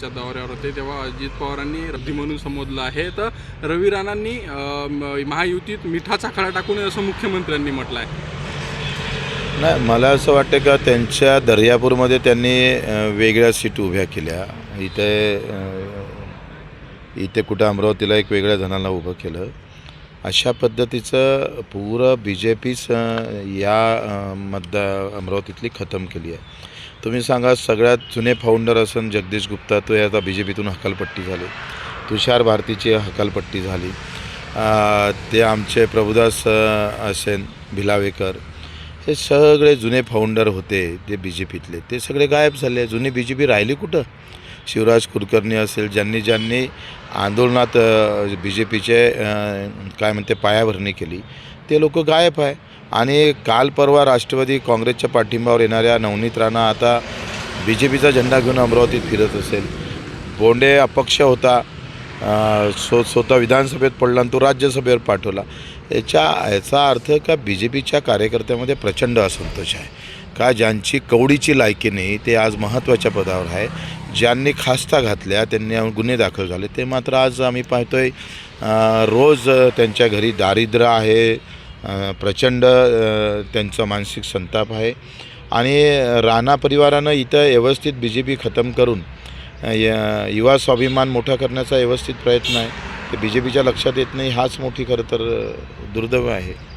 नाशिकच्या दौऱ्यावर होते तेव्हा अजित पवारांनी रद्दी म्हणून संबोधलं आहे. तर रवी राणांनी महायुतीत मिठाचा खडा टाकू नये असं मुख्यमंत्र्यांनी म्हटलं आहे नाही मला असं वाटतं का त्यांच्या दर्यापूरमध्ये त्यांनी वेगळ्या सीट उभ्या केल्या. इथे इथे कुठं अमरावतीला एक वेगळ्या जणांना उभं केलं. अशा पद्धतीचं पुरं बी जे पीच या अ, मतदार अमरावतीतली खतम केली आहे. तुम्ही सांगा सगळ्यात जुने फाउंडर असन जगदीश गुप्ता तो आता बी जे पीतून हकालपट्टी झाली. तुषार भारतीची हकालपट्टी झाली. ते आमचे प्रभुदास असेन भिलावेकर हे सगळे जुने फाउंडर होते ते बी जे पीतले ते सगळे गायब झाले. जुनी बी जे पी राहिली कुठं? शिवराज कुलकर्णी असेल ज्यांनी ज्यांनी आंदोलनात बी जे पीचे काय म्हणते पायाभरणी केली ते लोक गायब आहे. आणि काल परवा राष्ट्रवादी काँग्रेसच्या पाठिंबावर येणाऱ्या नवनीत राणा आता बी जे पीचा झेंडा घेऊन अमरावतीत फिरत असेल. बोंडे अपक्ष होता सो स्वतः विधानसभेत पडला आणि तो राज्यसभेवर पाठवला. याच्या याचा अर्थ का बी जे पीच्या कार्यकर्त्यामध्ये प्रचंड असंतोष आहे. का ज्यांची कवडीची लायकी नाही ते आज महत्त्वाच्या पदावर आहे. ज्यांनी खास्ता घातल्या त्यांनी गुन्हे दाखल झाले. ते मात्र आज आम्ही पाहतोय आहे रोज त्यांच्या घरी दारिद्र्य आहे प्रचंड त्यांचा मानसिक संताप आहे. आणि राणा परिवारानं इथं व्यवस्थित बी जे पी खतम करून य- युवा स्वाभिमान मोठा करण्याचा व्यवस्थित प्रयत्न आहे. ते बी जे पीच्या लक्षात येत नाही हाच मोठी खरं तर दुर्दैव आहे.